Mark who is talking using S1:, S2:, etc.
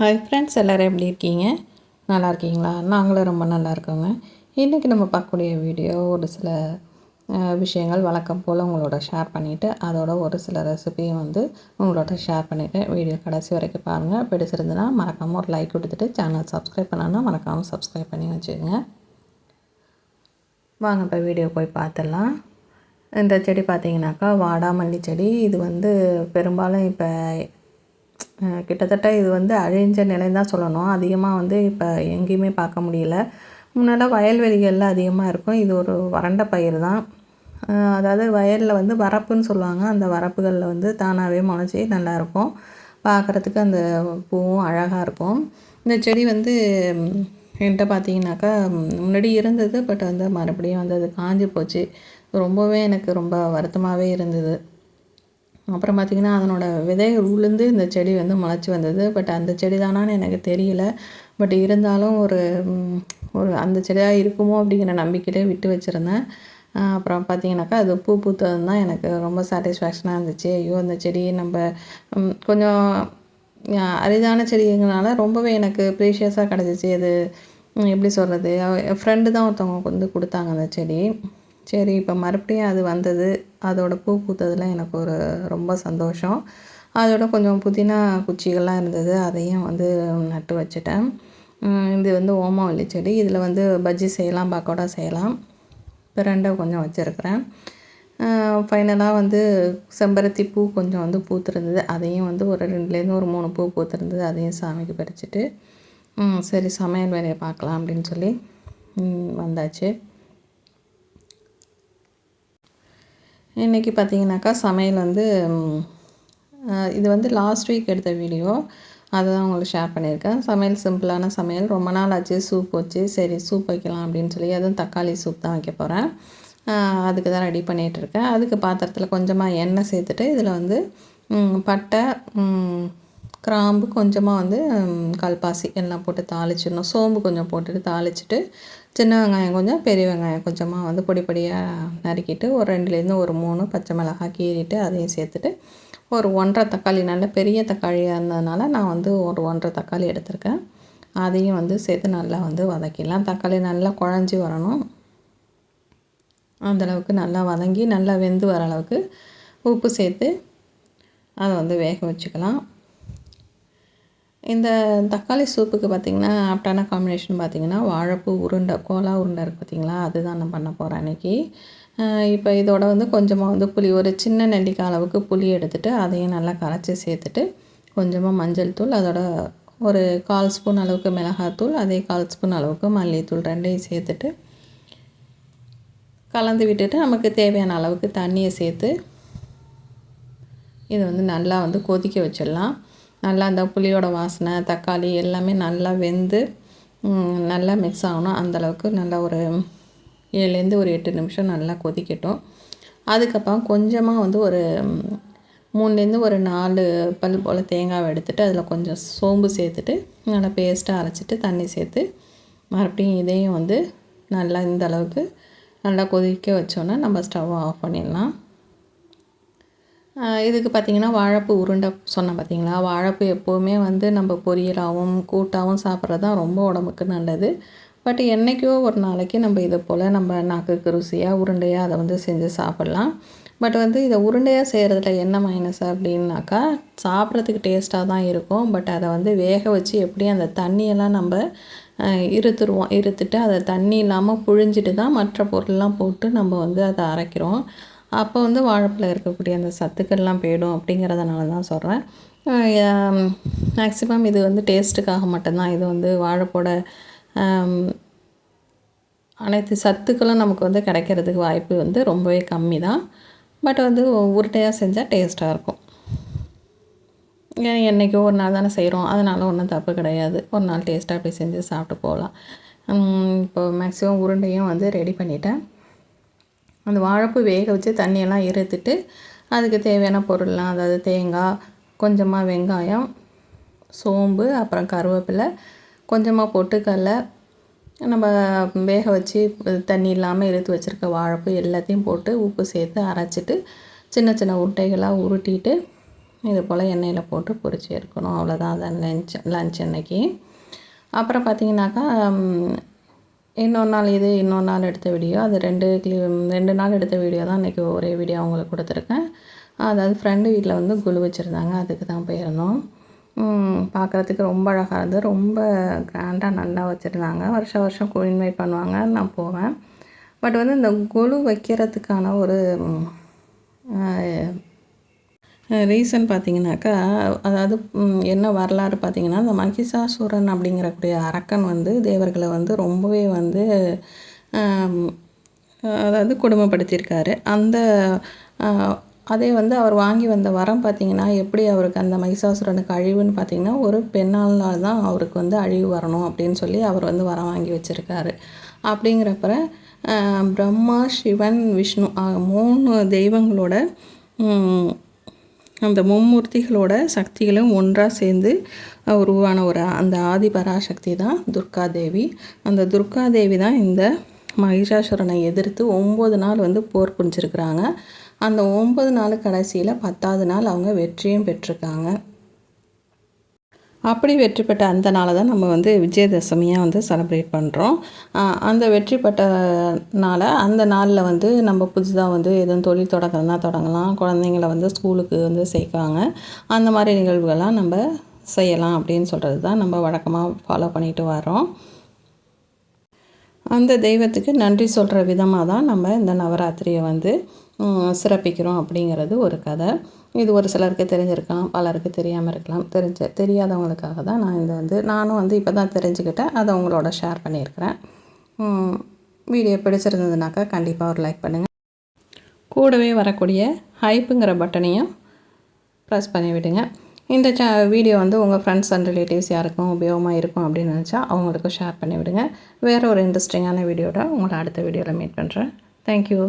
S1: hi friends எல்லோரும் எப்படி இருக்கீங்க
S2: நல்லா இருக்கீங்களா நாங்களும் ரொம்ப நல்லா இருக்கோங்க இன்றைக்கி நம்ம பார்க்கக்கூடிய வீடியோ ஒரு சில விஷயங்கள் வழக்கம் போல் உங்களோட ஷேர் பண்ணிவிட்டு அதோட ஒரு சில ரெசிபியும் வந்து உங்களோட ஷேர் பண்ணிவிட்டு வீடியோ கடைசி வரைக்கும் பாருங்கள் பிடிச்சிருந்துன்னா மறக்காமல் ஒரு லைக் கொடுத்துட்டு சேனல் சப்ஸ்கிரைப் பண்ணான்னா மறக்காமல் சப்ஸ்கிரைப் பண்ணி வச்சுக்கோங்க வாங்க இப்போ வீடியோ போய் பார்த்துடலாம் இந்த செடி பார்த்தீங்கன்னாக்கா வாடாமல்லி செடி இது வந்து பெரும்பாலும் இப்போ கிட்டத்தட்ட இது வந்து அழிஞ்ச நிலை தான் சொல்லணும் அதிகமாக வந்து இப்போ எங்கேயுமே பார்க்க முடியல முன்னாடி வயல்வெளிகளில் அதிகமாக இருக்கும் இது ஒரு வறண்ட பயிர் தான் அதாவது வயலில் வந்து வரப்புன்னு சொல்லுவாங்க அந்த வரப்புகளில் வந்து தானாகவே முளைச்சி நல்லாயிருக்கும் பார்க்குறதுக்கு அந்த பூவும் அழகாக இருக்கும் இந்த செடி வந்து என்கிட்ட பார்த்தீங்கன்னாக்கா முன்னாடி இருந்தது பட் வந்து மறுபடியும் வந்து அது காஞ்சி போச்சு ரொம்பவே எனக்கு ரொம்ப வருத்தமாகவே இருந்தது அப்புறம் பார்த்திங்கன்னா அதனோட விதை உளுந்து இந்த செடி வந்து முளைச்சி வந்தது பட் அந்த செடி தானான்னு எனக்கு தெரியல பட் இருந்தாலும் ஒரு ஒரு அந்த செடியாக இருக்குமோ அப்படிங்கிற நம்பிக்கையிலே விட்டு வச்சுருந்தேன் அப்புறம் பார்த்திங்கனாக்கா அது பூ பூத்தது தான் எனக்கு ரொம்ப சாட்டிஸ்ஃபேக்ஷனாக இருந்துச்சு ஐயோ அந்த செடி நம்ம கொஞ்சம் அரிதான செடிங்கிறனால ரொம்பவே எனக்கு ப்ரீஷியஸாக கிடச்சிச்சு அது எப்படி சொல்கிறது ஃப்ரெண்டு தான் ஒருத்தவங்க வந்து கொடுத்தாங்க அந்த செடி சரி இப்போ மறுபடியும் அது வந்தது அதோடய பூ பூத்ததில் எனக்கு ஒரு ரொம்ப சந்தோஷம் அதோட கொஞ்சம் புதினா குச்சிகள்லாம் இருந்தது அதையும் வந்து நட்டு வச்சுட்டேன் இது வந்து ஓமவல்லி செடி இதில் வந்து பஜ்ஜி செய்யலாம் பக்கோடா செய்யலாம் இப்போ ரெண்டை கொஞ்சம் வச்சுருக்கிறேன் ஃபைனலாக வந்து செம்பருத்தி பூ கொஞ்சம் வந்து பூத்துருந்தது அதையும் வந்து ஒரு ரெண்டுலேருந்து ஒரு மூணு பூ பூத்துருந்தது அதையும் சாமிக்கு பறிச்சிட்டு சரி சமையல் வேலையை பார்க்கலாம் அப்படின்னு சொல்லி வந்தாச்சு இன்றைக்கி பார்த்தீங்கன்னாக்கா சமையல் வந்து இது வந்து லாஸ்ட் வீக் எடுத்த வீடியோ அதுதான் உங்களுக்கு ஷேர் பண்ணியிருக்கேன் சமையல் சிம்பிளான சமையல் ரொம்ப நாள் ஆச்சு சூப் வச்சு சரி சூப் வைக்கலாம் அப்படின்னு சொல்லி அதுவும் தக்காளி சூப் தான் வைக்க போகிறேன் அதுக்கு தான் ரெடி பண்ணிகிட்ருக்கேன் அதுக்கு பாத்திரத்தில் கொஞ்சமாக எண்ணெய் சேர்த்துட்டு இதில் வந்து பட்டை கிராம்பு கொஞ்சமாக வந்து கல்பாசி எல்லாம் போட்டு தாளிச்சிடணும் சோம்பு கொஞ்சம் போட்டுட்டு தாளிச்சிட்டு சின்ன வெங்காயம் கொஞ்சம் பெரிய வெங்காயம் கொஞ்சமாக வந்து பொடி பொடியாக நறுக்கிட்டு ஒரு ரெண்டுலேருந்து ஒரு மூணு பச்சை மிளகாய் கீறிட்டு அதையும் சேர்த்துட்டு ஒரு ஒன்றரை தக்காளி நல்ல பெரிய தக்காளியாக இருந்ததுனால நான் வந்து ஒரு ஒன்றரை தக்காளி எடுத்திருக்கேன் அதையும் வந்து சேர்த்து நல்லா வந்து வதக்கிடலாம் தக்காளி நல்லா குழஞ்சி வரணும் அந்தளவுக்கு நல்லா வதங்கி நல்லா வெந்து வர அளவுக்கு உப்பு சேர்த்து அதை வந்து வேக வச்சுக்கலாம் இந்த தக்காளி சூப்புக்கு பார்த்திங்கன்னா ஆப்டான காம்பினேஷன் பார்த்திங்கன்னா வாழைப்பூ உருண்டை கோலா உருண்டை இருக்குது பார்த்திங்களா அதுதான் நான் பண்ண போகிறேன் அன்றைக்கி இப்போ இதோட வந்து கொஞ்சமாக வந்து புளி ஒரு சின்ன நெல்லிக்காய் அளவுக்கு புளி எடுத்துகிட்டு அதையும் நல்லா கரைச்சி சேர்த்துட்டு கொஞ்சமாக மஞ்சள் தூள் அதோட ஒரு கால் ஸ்பூன் அளவுக்கு மிளகாத்தூள் அதே கால் ஸ்பூன் அளவுக்கு மல்லித்தூள் ரெண்டையும் சேர்த்துட்டு கலந்து விட்டுட்டு நமக்கு தேவையான அளவுக்கு தண்ணியை சேர்த்து இதை வந்து நல்லா வந்து கொதிக்க வச்சிடலாம் நல்லா அந்த புளியோட வாசனை தக்காளி எல்லாமே நல்லா வெந்து நல்லா மிக்ஸ் ஆகணும் அந்தளவுக்கு நல்லா ஒரு ஏழுலேருந்து ஒரு எட்டு நிமிஷம் நல்லா கொதிக்கட்டும் அதுக்கப்புறம் கொஞ்சமாக வந்து ஒரு மூணுலேருந்து ஒரு நாலு பல் போல் தேங்காவை எடுத்துகிட்டு அதில் கொஞ்சம் சோம்பு சேர்த்துட்டு நல்லா பேஸ்ட்டாக அரைச்சிட்டு தண்ணி சேர்த்து மறுபடியும் இதையும் வந்து நல்லா இந்த அளவுக்கு நல்லா கொதிக்க வச்சோன்னா நம்ம ஸ்டவ் ஆஃப் பண்ணிடலாம் இதுக்கு பார்த்திங்கன்னா வாழைப்பூ உருண்டை சொன்னேன் பார்த்திங்களா வாழைப்பூ எப்போவுமே வந்து நம்ம பொரியலாகவும் கூட்டாகவும் சாப்பிட்றது தான் ரொம்ப உடம்புக்கு நல்லது பட் என்றைக்கோ ஒரு நாளைக்கு நம்ம இதை போல் நம்ம நாக்குக்கு ருசியாக உருண்டையாக அதை வந்து செஞ்சு சாப்பிட்லாம் பட் வந்து இதை உருண்டையாக செய்கிறதுல என்ன மைனஸ் அப்படின்னாக்கா சாப்பிட்றதுக்கு டேஸ்ட்டாக தான் இருக்கும் பட் அதை வந்து வேக வச்சு எப்படி அந்த தண்ணியெல்லாம் நம்ம இருத்துருவோம் இருத்துட்டு அதை தண்ணி இல்லாமல் புழிஞ்சிட்டு தான் மற்ற பொருள்லாம் போட்டு நம்ம வந்து அதை அரைக்கிறோம் அப்போ வந்து வாழைப்பழம் இருக்கக்கூடிய அந்த சத்துக்கள்லாம் போயிடும் அப்படிங்கிறதுனால தான் சொல்கிறேன் மேக்ஸிமம் இது வந்து டேஸ்ட்டுக்காக மட்டும்தான் இது வந்து வாழைப்போட அனைத்து சத்துக்களும் நமக்கு வந்து கிடைக்கிறதுக்கு வாய்ப்பு வந்து ரொம்பவே கம்மி தான் பட் வந்து உருட்டையாக செஞ்சால் டேஸ்ட்டாக இருக்கும் என்றைக்கோ ஒரு நாள் தானே செய்கிறோம் அதனால் ஒன்றும் தப்பு கிடையாது ஒரு நாள் டேஸ்ட்டாக அப்படி செஞ்சு சாப்பிட்டு போகலாம் இப்போ மேக்ஸிமம் உருண்டையும் வந்து ரெடி பண்ணிட்டேன் அந்த வாழைப்பூ வேக வச்சு தண்ணியெல்லாம் இருத்துட்டு அதுக்கு தேவையான பொருள்லாம் அதாவது தேங்காய் கொஞ்சமாக வெங்காயம் சோம்பு அப்புறம் கருவேப்பிலை கொஞ்சமாக பொட்டுக்கடலை நம்ம வேக வச்சு தண்ணி இல்லாமல் எடுத்து வச்சுருக்க வாழைப்பு எல்லாத்தையும் போட்டு உப்பு சேர்த்து அரைச்சிட்டு சின்ன சின்ன உருட்டைகளாக உருட்டிட்டு இது போல் எண்ணெயில் போட்டு பொறிச்சு எடுக்கணும் அவ்வளோதான் அதை லஞ்ச் லஞ்ச் அன்னைக்கு அப்புறம் பார்த்திங்கனாக்கா இன்னொரு நாள் இது இன்னொரு நாள் எடுத்த வீடியோ அது ரெண்டு கிளி ரெண்டு நாள் எடுத்த வீடியோ தான் இன்றைக்கி ஒரே வீடியோ அவங்களுக்கு கொடுத்துருக்கேன் அதாவது ஃப்ரெண்டு வீட்டில் வந்து குழு வச்சுருந்தாங்க அதுக்கு தான் போயிருந்தோம் பார்க்குறதுக்கு ரொம்ப அழகாக இருந்தது ரொம்ப கிராண்டாக நல்லா வச்சுருந்தாங்க வருஷம் வருஷம் இன்வைட் பண்ணுவாங்க நான் போவேன் பட் வந்து இந்த குழு வைக்கிறதுக்கான ஒரு ரீசன் பார்த்தீங்கன்னாக்கா அதாவது என்ன வரலாறு பார்த்தீங்கன்னா இந்த மகிஷாசுரன் அப்படிங்கிறக்கூடிய அரக்கன் வந்து தேவர்களை வந்து ரொம்பவே வந்து அதாவது கொடுமைப்படுத்தியிருக்காரு அந்த அதே வந்து அவர் வாங்கி வந்த வரம் பார்த்திங்கன்னா எப்படி அவருக்கு அந்த மகிஷாசுரனுக்கு அழிவுன்னு பார்த்திங்கன்னா ஒரு பெண்ணால் தான் அவருக்கு வந்து அழிவு வரணும் அப்படின்னு சொல்லி அவர் வந்து வரம் வாங்கி வச்சுருக்காரு அப்படிங்கிறப்ப பிரம்மா சிவன் விஷ்ணு மூணு தெய்வங்களோட அந்த மும்மூர்த்திகளோட சக்திகளும் ஒன்றாக சேர்ந்து உருவான ஒரு அந்த பராசக்தி தான் துர்கா தேவி அந்த துர்கா தேவி தான் இந்த மகிஷாசுரனை எதிர்த்து ஒம்பது நாள் வந்து போர் புரிஞ்சிருக்கிறாங்க அந்த ஒம்பது நாள் கடைசியில் பத்தாவது நாள் அவங்க வெற்றியும் பெற்றிருக்காங்க அப்படி வெற்றி பெற்ற அந்த நாளை தான் நம்ம வந்து விஜயதசமியாக வந்து செலப்ரேட் பண்ணுறோம் அந்த வெற்றி பெற்ற நாளை அந்த நாளில் வந்து நம்ம புதுசாக வந்து எதுவும் தொழில் தொடங்கணும்னா தொடங்கலாம் குழந்தைங்கள வந்து ஸ்கூலுக்கு வந்து சேர்க்குவாங்க அந்த மாதிரி நிகழ்வுகள்லாம் நம்ம செய்யலாம் அப்படின்னு சொல்கிறது தான் நம்ம வழக்கமாக ஃபாலோ பண்ணிட்டு வரோம் அந்த தெய்வத்துக்கு நன்றி சொல்கிற விதமாக தான் நம்ம இந்த நவராத்திரியை வந்து சிறப்பிக்கிறோம் அப்படிங்கிறது ஒரு கதை இது ஒரு சிலருக்கு தெரிஞ்சிருக்கலாம் பலருக்கு தெரியாமல் இருக்கலாம் தெரிஞ்ச தெரியாதவங்களுக்காக தான் நான் இதை வந்து நானும் வந்து இப்போ தான் தெரிஞ்சுக்கிட்டேன் அதை உங்களோட ஷேர் பண்ணியிருக்கிறேன் வீடியோ பிடிச்சிருந்ததுனாக்கா கண்டிப்பாக ஒரு லைக் பண்ணுங்கள் கூடவே வரக்கூடிய ஹைப்புங்கிற பட்டனையும் ப்ரெஸ் பண்ணி விடுங்க இந்த ச வீடியோ வந்து உங்கள் ஃப்ரெண்ட்ஸ் அண்ட் ரிலேட்டிவ்ஸ் யாருக்கும் உபயோகமாக இருக்கும் அப்படின்னு நினச்சா அவங்களுக்கும் ஷேர் பண்ணி விடுங்க வேறு ஒரு இன்ட்ரெஸ்டிங்கான வீடியோட உங்களை அடுத்த வீடியோவில் மீட் பண்ணுறேன் தேங்க்யூ